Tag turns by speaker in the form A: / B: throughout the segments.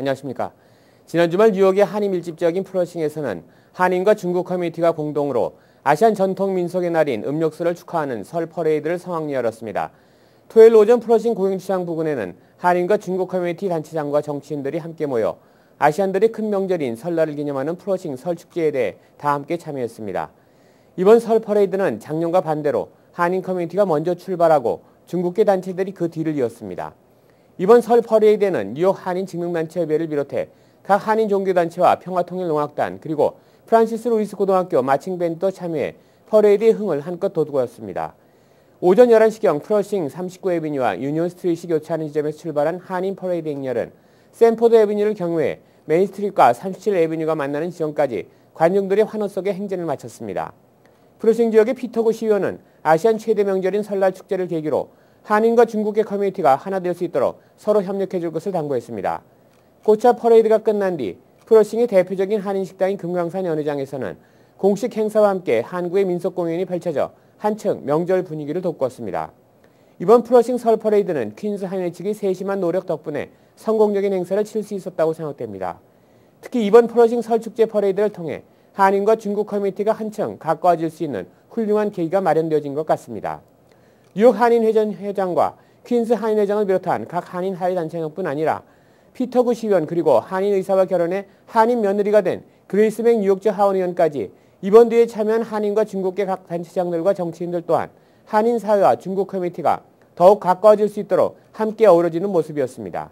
A: 안녕하십니까. 지난 주말 뉴욕의 한인 밀집지역인 프러싱에서는 한인과 중국 커뮤니티가 공동으로 아시안 전통 민속의 날인 음력설을 축하하는 설 퍼레이드를 성황리 열었습니다. 토요일 오전 프러싱 고용시장 부근에는 한인과 중국 커뮤니티 단체장과 정치인들이 함께 모여 아시안들의 큰 명절인 설날을 기념하는 프러싱 설 축제에 대해 다 함께 참여했습니다. 이번 설 퍼레이드는 작년과 반대로 한인 커뮤니티가 먼저 출발하고 중국계 단체들이 그 뒤를 이었습니다. 이번 설 퍼레이드에는 뉴욕 한인 직능단체협회를 비롯해 각 한인 종교단체와 평화통일농악단 그리고 프란시스 루이스 고등학교 마칭밴드도 참여해 퍼레이드의 흥을 한껏 돋구었습니다. 오전 11시경 프러싱 39 에비뉴와 유니온 스트리트 교차하는 지점에서 출발한 한인 퍼레이드 행렬은 샌포드 에비뉴를 경유해 메인 스트리트과 37 에비뉴가 만나는 지점까지 관중들의 환호 속에 행진을 마쳤습니다. 프로싱 지역의 피터구 시의원은 아시안 최대 명절인 설날 축제를 계기로 한인과 중국의 커뮤니티가 하나 될 수 있도록 서로 협력해 줄 것을 당부했습니다. 꽃차 퍼레이드가 끝난 뒤 프로싱의 대표적인 한인 식당인 금강산 연회장에서는 공식 행사와 함께 한국의 민속 공연이 펼쳐져 한층 명절 분위기를 돋구었습니다. 이번 프로싱 설 퍼레이드는 퀸즈 한일 측의 세심한 노력 덕분에 성공적인 행사를 칠 수 있었다고 생각됩니다. 특히 이번 프로싱 설 축제 퍼레이드를 통해 한인과 중국 커뮤니티가 한층 가까워질 수 있는 훌륭한 계기가 마련되어진 것 같습니다. 뉴욕 한인회전 회장과 퀸스 한인 회장을 비롯한 각 한인 하위 단체장뿐 아니라 피터구 시의원 그리고 한인 의사와 결혼해 한인 며느리가 된 그레이스백 뉴욕주 하원의원까지 이번 뒤에 참여한 한인과 중국계 각 단체장들과 정치인들 또한 한인 사회와 중국 커뮤니티가 더욱 가까워질 수 있도록 함께 어우러지는 모습이었습니다.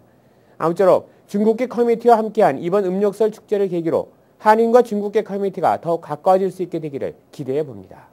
A: 아무쪼록 중국계 커뮤니티와 함께한 이번 음력설 축제를 계기로 한인과 중국계 커뮤니티가 더욱 가까워질 수 있게 되기를 기대해 봅니다.